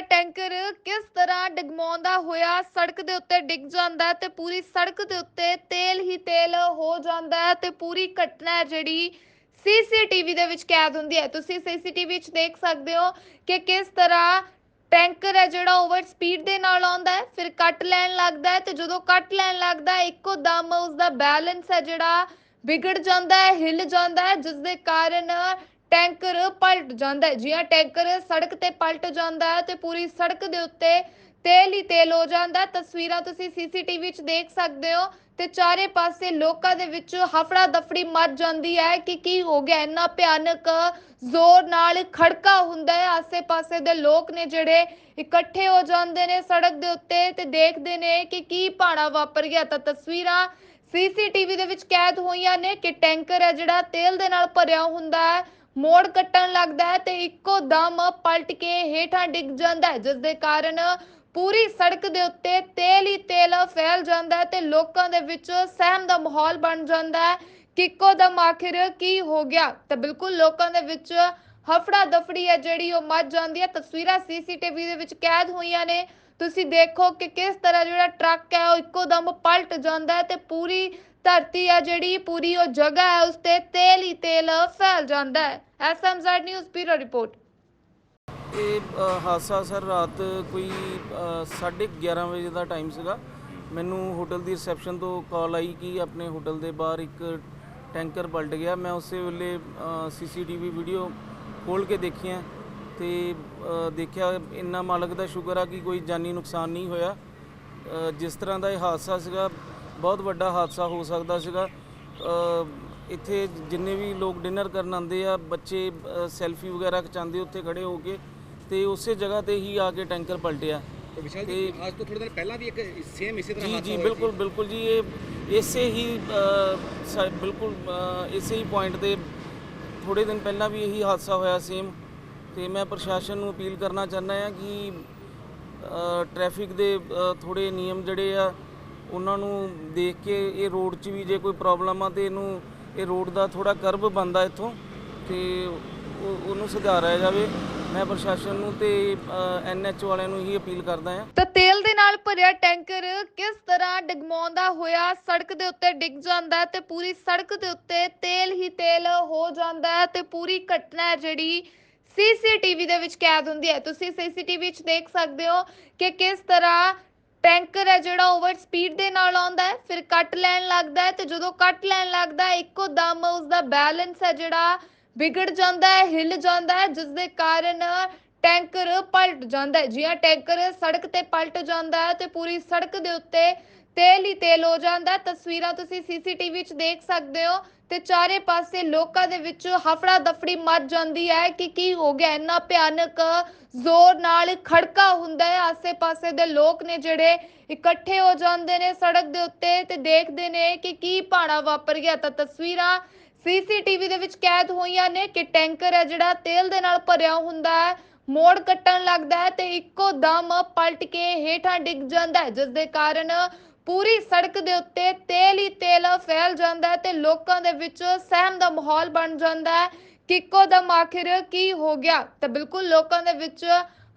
ਭਰਿਆ ਟੈਂਕਰ ਕਿਸ ਤਰ੍ਹਾਂ ਡਗਮਗਾਉਂਦਾ ਹੋਇਆ ਸੜਕ ਦੇ ਉੱਤੇ ਡਿੱਗ ਜਾਂਦਾ ਤੇ ਪੂਰੀ ਸੜਕ ਦੇ ਉੱਤੇ ਤੇਲ ਹੀ ਤੇਲ ਹੋ ਜਾਂਦਾ ਤੇ ਪੂਰੀ ਘਟਨਾ ਜਿਹੜੀ ਸੀਸੀਟੀਵੀ ਦੇ ਵਿੱਚ ਕੈਦ ਹੁੰਦੀ ਹੈ। ਤੁਸੀਂ ਸੀਸੀਟੀਵੀ ਵਿੱਚ ਦੇਖ ਸਕਦੇ ਹੋ ਕਿ ਕਿਸ ਤਰ੍ਹਾਂ ਟੈਂਕਰ ਹੈ ਜਿਹੜਾ ਓਵਰ ਸਪੀਡ ਦੇ ਨਾਲ ਆਉਂਦਾ ਹੈ, ਫਿਰ ਕੱਟ ਲੈਣ ਲੱਗਦਾ ਹੈ ਤੇ ਜਦੋਂ ਕੱਟ ਲੈਣ ਲੱਗਦਾ ਹੈ, ਇੱਕੋ ਦਮ ਉਸ ਦਾ ਬੈਲੈਂਸ ਹੈ ਜਿਹੜਾ ਵਿਗੜ ਜਾਂਦਾ ਹੈ, ਹਿੱਲ ਜਾਂਦਾ ਹੈ ਜਿਸ ਦੇ ਕਾਰਨ ਟੈਂਕਰ ਪਲਟ ਜਾਂਦਾ ਹੈ। ਜੀ ਟੈਂਕਰ ਸੜਕ ਤੇ ਪਲਟ ਜਾਂਦਾ ਹੈ ਤੇ ਪੂਰੀ ਸੜਕ ਦੇ ਉੱਤੇ ਤੇਲ ਹੀ ਤੇਲ ਹੋ ਜਾਂਦਾ ਤਸਵੀਰਾਂ ਤੁਸੀਂ ਸੀਸੀਟੀਵੀ ਵਿੱਚ ਦੇਖ ਸਕਦੇ ਹੋ ਤੇ ਚਾਰੇ ਪਾਸੇ ਲੋਕਾਂ ਦੇ ਵਿੱਚ ਹਫੜਾ ਦਫੜੀ ਮਚ ਜਾਂਦੀ ਹੈ ਕਿ ਕੀ ਹੋ ਗਿਆ? ਇੰਨਾ ਭਿਆਨਕ ਜ਼ੋਰ ਨਾਲ ਖੜਕਾ ਹੁੰਦਾ ਹੈ। ਆਸੇ-ਪਾਸੇ ਦੇ ਲੋਕ ਨੇ ਜਿਹੜੇ ਇਕੱਠੇ ਹੋ ਜਾਂਦੇ ਨੇ ਸੜਕ ਦੇ ਉੱਤੇ ਤੇ ਦੇਖਦੇ ਨੇ ਕਿ ਕੀ ਭਾਣਾ ਵਾਪਰ ਗਿਆ। ਤਾਂ ਤਸਵੀਰਾਂ ਸੀਸੀਟੀਵੀ ਦੇ ਵਿੱਚ ਕੈਦ ਹੋਈਆਂ ਨੇ ਕਿ ਟੈਂਕਰ ਹੈ ਜਿਹੜਾ ਤੇਲ ਦੇ ਨਾਲ ਭਰਿਆ ਹੁੰਦਾ ਹੈ। ਮੋੜ ਕੱਟਣ ਲੱਗਦਾ ਹੈ ਤੇ ਇੱਕੋ ਦਮ ਪਲਟ ਕੇ ਹੇਠਾਂ ਡਿੱਗ ਜਾਂਦਾ ਹੈ ਜਿਸ ਦੇ ਕਾਰਨ ਪੂਰੀ ਸੜਕ ਦੇ ਉੱਤੇ ਤੇਲ ਹੀ ਤੇਲ ਫੈਲ ਜਾਂਦਾ ਹੈ ਤੇ ਲੋਕਾਂ ਦੇ ਵਿੱਚ ਸਹਿਮ ਦਾ ਮਾਹੌਲ ਬਣ ਜਾਂਦਾ ਹੈ ਕਿ ਇੱਕੋ ਦਮ ਆਖਿਰ ਕੀ ਹੋ ਗਿਆ। ਤਾਂ ਬਿਲਕੁਲ ਲੋਕਾਂ ਦੇ ਵਿੱਚ ਹਫੜਾ ਦਫੜੀ ਹੈ ਜਿਹੜੀ ਉਹ ਮੱਚ ਜਾਂਦੀ ਹੈ। ਤਸਵੀਰਾਂ ਸੀਸੀਟੀਵੀ ਦੇ ਵਿੱਚ ਕੈਦ ਹੋਈਆਂ ਨੇ। ਤੁਸੀਂ ਦੇਖੋ ਕਿ ਕਿਸ ਤਰ੍ਹਾਂ ਜਿਹੜਾ ਟਰੱਕ ਹੈ ਉਹ ਇੱਕੋ ਦਮ ਪਲਟ ਜਾਂਦਾ ਹੈ ਤੇ ਪੂਰੀ ਧਰਤੀ ਆ ਜਿਹੜੀ ਪੂਰੀ ਉਹ ਜਗ੍ਹਾ ਹੈ ਉਸ ਤੇ ਤੇਲ ਹੀ ਤੇਲ ਫੈਲ ਜਾਂਦਾ ਹੈ। SMZ news bureau report. ਇਹ ਅ, ਹਾਦਸਾ ਸਰ ਰਾਤ ਕੋਈ 11:30 ਵਜੇ ਦਾ ਟਾਈਮ ਸੀਗਾ। ਮੈਨੂੰ ਹੋਟਲ ਦੀ ਰਿਸੈਪਸ਼ਨ ਤੋਂ ਕਾਲ ਆਈ ਕਿ ਆਪਣੇ ਹੋਟਲ ਦੇ ਬਾਹਰ ਇੱਕ ਟੈਂਕਰ ਪਲਟ ਗਿਆ। ਮੈਂ ਉਸੇ ਵੇਲੇ ਸੀਸੀਟੀਵੀ ਵੀਡੀਓ ਖੋਲ ਕੇ ਦੇਖੀਆਂ ਤੇ ਅ, ਦੇਖਿਆ ਇੰਨਾ ਮਾਲਕ ਦਾ ਸ਼ੁਕਰ ਆ ਕਿ ਕੋਈ ਜਾਨੀ ਨੁਕਸਾਨ ਨਹੀਂ ਹੋਇਆ। ਅ, ਜਿਸ ਤਰ੍ਹਾਂ ਦਾ ਇਹ ਹਾਦਸਾ ਸੀਗਾ ਬਹੁਤ ਵੱਡਾ ਹਾਦਸਾ ਹੋ ਸਕਦਾ ਸੀਗਾ। ਇੱਥੇ ਜਿੰਨੇ ਵੀ ਲੋਕ ਡਿਨਰ ਕਰਨ ਆਉਂਦੇ ਆ ਬੱਚੇ ਸੈਲਫੀ ਵਗੈਰਾ ਖਿਚਾਉਂਦੇ ਉੱਥੇ ਖੜੇ ਹੋ ਕੇ ਤੇ ਉਸੇ ਜਗ੍ਹਾ ਤੇ ਹੀ ਆ ਕੇ ਟੈਂਕਰ ਪਲਟਿਆ। ਤੇ ਵਿਸ਼ਾਲ ਜੀ ਅੱਜ ਤੋਂ ਥੋੜੇ ਦਿਨ ਪਹਿਲਾਂ ਵੀ ਇੱਕ ਸੇਮ ਇਸੇ ਤਰ੍ਹਾਂ ਜੀ ਹਾਦਸਾ ਜੀ ਹੋਇਆ ਬਿਲਕੁਲ ਬਿਲਕੁਲ ਜੀ ਇਹ ਇਸੇ ਹੀ ਬਿਲਕੁਲ ਇਸੇ ਹੀ ਪੁਆਇੰਟ ਤੇ ਥੋੜੇ ਦਿਨ ਪਹਿਲਾਂ ਵੀ ਇਹੀ ਹਾਦਸਾ ਹੋਇਆ ਸੇਮ ਤੇ ਮੈਂ ਪ੍ਰਸ਼ਾਸਨ ਨੂੰ ਅਪੀਲ ਕਰਨਾ ਚਾਹੁੰਦਾ ਹਾਂ ਕਿ ਟ੍ਰੈਫਿਕ ਦੇ ਥੋੜੇ ਨਿਯਮ ਜਿਹੜੇ ਆ ਉਹਨਾਂ ਨੂੰ ਦੇਖ ਕੇ ਇਹ ਰੋਡ 'ਚ ਵੀ ਜੇ ਕੋਈ ਪ੍ਰੋਬਲਮ ਆ ਤੇ ਇਹਨੂੰ, ਇਹ ਰੋਡ ਦਾ ਥੋੜਾ ਕਰਬ ਬੰਦਾ ਇੱਥੋਂ ਤੇ ਉਹਨੂੰ ਸੁਧਾਰਿਆ ਜਾਵੇ। ਮੈਂ ਪ੍ਰਸ਼ਾਸਨ ਨੂੰ ਤੇ ਐਨਐਚ ਵਾਲਿਆਂ ਨੂੰ ਹੀ ਅਪੀਲ ਕਰਦਾ ਹਾਂ। ਤਾਂ ਤੇਲ ਦੇ ਨਾਲ ਭਰਿਆ ਟੈਂਕਰ ਕਿਸ ਤਰ੍ਹਾਂ ਡਗਮਗਾਉਂਦਾ ਹੋਇਆ? ਸੜਕ ਦੇ ਉੱਤੇ ਡਿੱਗ ਜਾਂਦਾ ਤੇ ਪੂਰੀ ਸੜਕ ਦੇ ਉੱਤੇ ਤੇਲ ਹੀ ਤੇਲ ਹੋ ਜਾਂਦਾ ਤੇ ਪੂਰੀ ਘਟਨਾ ਜਿਹੜੀ ਸੀਸੀਟੀਵੀ ਦੇ ਵਿੱਚ ਕੈਦ ਹੁੰਦੀ ਹੈ। ਤੁਸੀਂ ਸੀਸੀਟੀਵੀ ਵਿੱਚ ਦੇਖ ਸਕਦੇ ਹੋ ਕਿ ਕਿਸ ਤਰ੍ਹਾਂ ਟੈਂਕਰ ਹੈ ਜਿਹੜਾ ਓਵਰ ਸਪੀਡ ਦੇ ਨਾਲ ਆਉਂਦਾ ਹੈ, ਫਿਰ ਕੱਟ ਲੈਣ ਲੱਗਦਾ ਹੈ ਤੇ ਜਦੋਂ ਕੱਟ ਲੈਣ ਲੱਗਦਾ ਹੈ, ਇੱਕੋ ਦਮ ਉਸ ਦਾ ਬੈਲੈਂਸ ਹੈ ਜਿਹੜਾ ਵਿਗੜ ਜਾਂਦਾ ਹੈ, ਹਿੱਲ ਜਾਂਦਾ ਹੈ, ਜਿਸ ਦੇ ਕਾਰਨ ਟੈਂਕਰ ਪਲਟ ਜਾਂਦਾ ਹੈ। ਜੀ ਟੈਂਕਰ ਸੜਕ ਤੇ ਪਲਟ ਜਾਂਦਾ ਹੈ ਤੇ ਪੂਰੀ ਸੜਕ ਦੇ ਉੱਤੇ ਤੇਲ ਹੀ ਤੇਲ ਹੋ ਜਾਂਦਾ। ਤਸਵੀਰਾਂ ਤੁਸੀਂ ਸੀਸੀਟੀਵੀ ਵਿੱਚ ਦੇਖ ਸਕਦੇ ਹੋ ਤੇ ਚਾਰੇ ਪਾਸੇ ਲੋਕਾਂ ਦੇ ਵਿੱਚ ਹਫੜਾ ਦਫੜੀ ਮਚ ਜਾਂਦੀ ਹੈ ਕਿ ਕੀ ਹੋ ਗਿਆ। ਇੰਨਾ ਭਿਆਨਕ ਜ਼ੋਰ ਨਾਲ ਖੜਕਾ ਹੁੰਦਾ ਹੈ। ਆਸੇ-ਪਾਸੇ ਦੇ ਲੋਕ ਨੇ ਜਿਹੜੇ ਇਕੱਠੇ ਹੋ ਜਾਂਦੇ ਨੇ ਸੜਕ ਦੇ ਉੱਤੇ ਤੇ ਦੇਖਦੇ ਨੇ ਕਿ ਕੀ ਭਾਣਾ ਵਾਪਰ ਗਿਆ। ਤਾਂ ਤਸਵੀਰਾਂ ਸੀਸੀਟੀਵੀ ਦੇ ਵਿੱਚ ਕੈਦ ਹੋਈਆਂ ਨੇ ਕਿ ਟੈਂਕਰ ਹੈ ਜਿਹੜਾ ਤੇਲ ਦੇ ਨਾਲ ਭਰਿਆ ਹੁੰਦਾ ਹੈ। ਮੋੜ ਕੱਟਣ ਲੱਗਦਾ ਹੈ ਤੇ ਇੱਕੋ ਦਮ ਪਲਟ ਕੇ ਹੇਠਾਂ ਡਿੱਗ ਜਾਂਦਾ ਹੈ, ਜਿਸ ਦੇ ਕਾਰਨ ਪੂਰੀ ਸੜਕ ਦੇ ਉੱਤੇ ਤੇਲ ਹੀ ਤੇਲ ਫੈਲ ਜਾਂਦਾ ਹੈ ਤੇ ਲੋਕਾਂ ਦੇ ਵਿੱਚ ਸਹਿਮ ਦਾ ਮਾਹੌਲ ਬਣ ਜਾਂਦਾ ਹੈ। ਕਿ ਇੱਕੋ ਦਮ ਆਖਿਰ ਕੀ ਹੋ ਗਿਆ? ਤਾਂ ਬਿਲਕੁਲ ਲੋਕਾਂ ਦੇ ਵਿੱਚ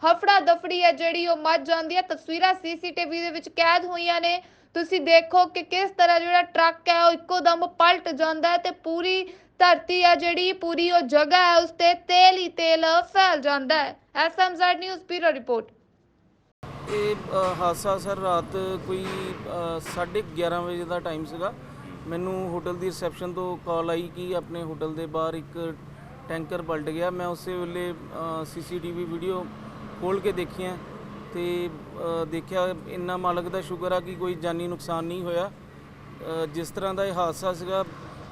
ਹਫੜਾ ਦਫੜੀ ਹੈ ਜਿਹੜੀ ਉਹ ਮਚ ਜਾਂਦੀ ਹੈ। ਤਸਵੀਰਾਂ ਸੀਸੀਟੀਵੀ ਦੇ ਵਿੱਚ ਕੈਦ ਹੋਈਆਂ ਨੇ। ਤੁਸੀਂ ਦੇਖੋ ਕਿ ਕਿਸ ਤਰ੍ਹਾਂ ਜਿਹੜਾ ਟਰੱਕ ਹੈ ਉਹ ਇੱਕੋ ਦਮ ਪਲਟ ਜਾਂਦਾ ਹੈ ਤੇ ਪੂਰੀ ਧਰਤੀ ਹੈ ਜਿਹੜੀ, ਪੂਰੀ ਉਹ ਜਗ੍ਹਾ ਹੈ, ਉਸ ਤੇ ਤੇਲ ਹੀ ਤੇਲ ਫੈਲ ਜਾਂਦਾ ਹੈ। SMZ news bureau report. ਇਹ ਅ, ਹਾਦਸਾ ਸਰ ਰਾਤ ਕੋਈ 11:30 ਵਜੇ ਦਾ ਟਾਈਮ ਸੀਗਾ। ਮੈਨੂੰ ਹੋਟਲ ਦੀ ਰਿਸੈਪਸ਼ਨ ਤੋਂ ਕਾਲ ਆਈ ਕਿ ਆਪਣੇ ਹੋਟਲ ਦੇ ਬਾਹਰ ਇੱਕ ਟੈਂਕਰ ਪਲਟ ਗਿਆ। ਮੈਂ ਉਸੇ ਵੇਲੇ ਸੀਸੀਟੀਵੀ ਵੀਡੀਓ ਖੋਲ ਕੇ ਦੇਖੀਆਂ ਤੇ ਅ, ਦੇਖਿਆ ਇੰਨਾ ਮਾਲਕ ਦਾ ਸ਼ੁਕਰ ਆ ਕਿ ਕੋਈ ਜਾਨੀ ਨੁਕਸਾਨ ਨਹੀਂ ਹੋਇਆ। ਅ, ਜਿਸ ਤਰ੍ਹਾਂ ਦਾ ਇਹ ਹਾਦਸਾ ਸੀਗਾ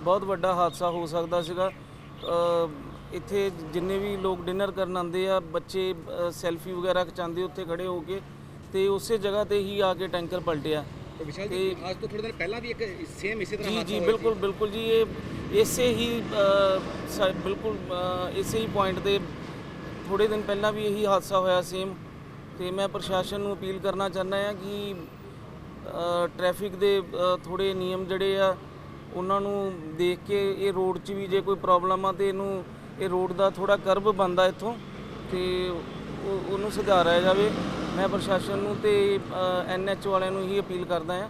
ਬਹੁਤ ਵੱਡਾ ਹਾਦਸਾ ਹੋ ਸਕਦਾ ਸੀਗਾ। ਅ, ਇੱਥੇ ਜਿੰਨੇ ਵੀ ਲੋਕ ਡਿਨਰ ਕਰਨ ਆਉਂਦੇ ਆ ਬੱਚੇ ਸੈਲਫੀ ਵਗੈਰਾ ਖਿਚਾਉਂਦੇ ਉੱਥੇ ਖੜੇ ਹੋ ਕੇ ਤੇ ਉਸੇ ਜਗ੍ਹਾ ਤੇ ਹੀ ਆ ਕੇ ਟੈਂਕਰ ਪਲਟਿਆ। ਤੇ ਵਿਸ਼ਾਲ ਜੀ ਅੱਜ ਤੋਂ ਥੋੜੇ ਦਿਨ ਪਹਿਲਾਂ ਵੀ ਇੱਕ ਸੇਮ ਇਸੇ ਤਰ੍ਹਾਂ ਜੀ ਜੀ ਬਿਲਕੁਲ ਬਿਲਕੁਲ ਜੀ ਇਹ ਇਸੇ ਹੀ ਬਿਲਕੁਲ ਇਸੇ ਹੀ ਪੁਆਇੰਟ ਤੇ ਥੋੜੇ ਦਿਨ ਪਹਿਲਾਂ ਵੀ ਇਹੀ ਹਾਦਸਾ ਹੋਇਆ ਸੇਮ ਤੇ ਮੈਂ ਪ੍ਰਸ਼ਾਸਨ ਨੂੰ ਅਪੀਲ ਕਰਨਾ ਚਾਹੁੰਦਾ ਹਾਂ ਕਿ ਟ੍ਰੈਫਿਕ ਦੇ ਥੋੜੇ ਨਿਯਮ ਜਿਹੜੇ ਆ ਉਹਨਾਂ ਨੂੰ ਦੇਖ ਕੇ ਇਹ ਰੋਡ 'ਚ ਵੀ ਜੇ ਕੋਈ ਪ੍ਰੋਬਲਮ ਆ ਤੇ ਇਹਨੂੰ ਇਹ ਰੋਡ ਦਾ ਥੋੜਾ ਕਰਬ ਬੰਦਾ ਇੱਥੋਂ ਤੇ ਉਹ- ਉਹਨੂੰ ਸੁਧਾਰਿਆ ਜਾਵੇ। ਮੈਂ ਪ੍ਰਸ਼ਾਸਨ ਨੂੰ ਤੇ ਐਨਐਚ ਵਾਲਿਆਂ ਨੂੰ ਹੀ ਅਪੀਲ ਕਰਦਾ ਹਾਂ।